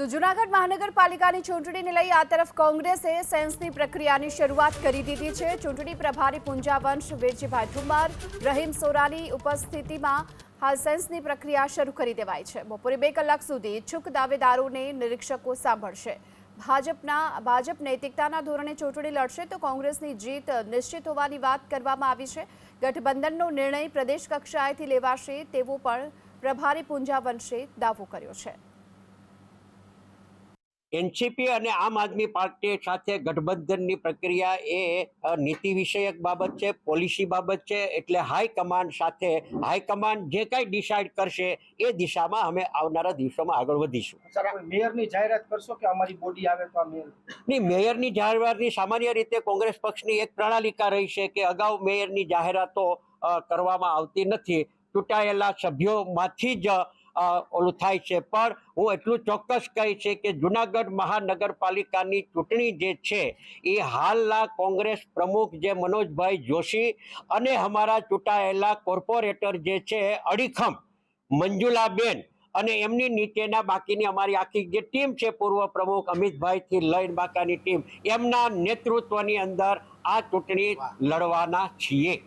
તો જુનાગઢ મહાનગરપાલિકાની ચૂંટણીને લઈ આ તરફ કોંગ્રેસે સેન્સની પ્રક્રિયાની શરૂઆત કરી દીધી છે. ચૂંટણી પ્રભારી પૂંજા વંશ વીરજીભાઈ ઠુમ્મર, રહીમ સોરાની ઉપસ્થિતિમાં હાલ સેન્સની પ્રક્રિયા શરૂ કરી દેવાઈ છે. બપોરે બે કલાક સુધી ઇચ્છુક દાવેદારોને નિરીક્ષકો સાંભળશે. ભાજપના ભાજપ નૈતિકતાના ધોરણે ચૂંટણી લડશે તો કોંગ્રેસની જીત નિશ્ચિત હોવાની વાત કરવામાં આવી છે. ગઠબંધનનો નિર્ણય પ્રદેશ કક્ષાએથી લેવાશે તેવો પણ પ્રભારી પૂંજા વંશે દાવો કર્યો છે. એનસીપી અને આમ આદમી પાર્ટી સાથે ગઠબંધનની પ્રક્રિયા એ નીતિ વિષયક બાબત છે પોલિસી બાબત છે એટલે હાઈકમાન્ડ સાથે હાઈકમાન્ડ જે કાંઈ ડિસાઇડ કરશે એ દિશામાં અમે આવનારા દિવસોમાં આગળ વધીશું. સર મેયરની જાહેરાત કરશો કે અમારી બોડી આવે તો નહીં મેયરની જાહેરાતની સામાન્ય રીતે કોંગ્રેસ પક્ષની એક પ્રણાલિકા રહી છે કે અગાઉ મેયરની જાહેરાતો કરવામાં આવતી નથી. ચૂંટાયેલા સભ્યોમાંથી જ ઓલું થાય છે. પણ હું એટલું ચોક્કસ કહીશ છે કે જુનાગઢ મહાનગરપાલિકાની ચૂંટણી જે છે, એ હાલના કોંગ્રેસ પ્રમુખ જે મનોજભાઈ જોશી અને અમારા ચૂંટાયેલા કોર્પોરેટર જે છે, અડીખમ મંજુલાબેન અને એમની નીચેના બાકીની અમારી આખી જે ટીમ છે, પૂર્વ પ્રમુખ અમિતભાઈથી લઈને બાકાની ટીમ, એમના નેતૃત્વની અંદર આ ચૂંટણી લડવાના છીએ.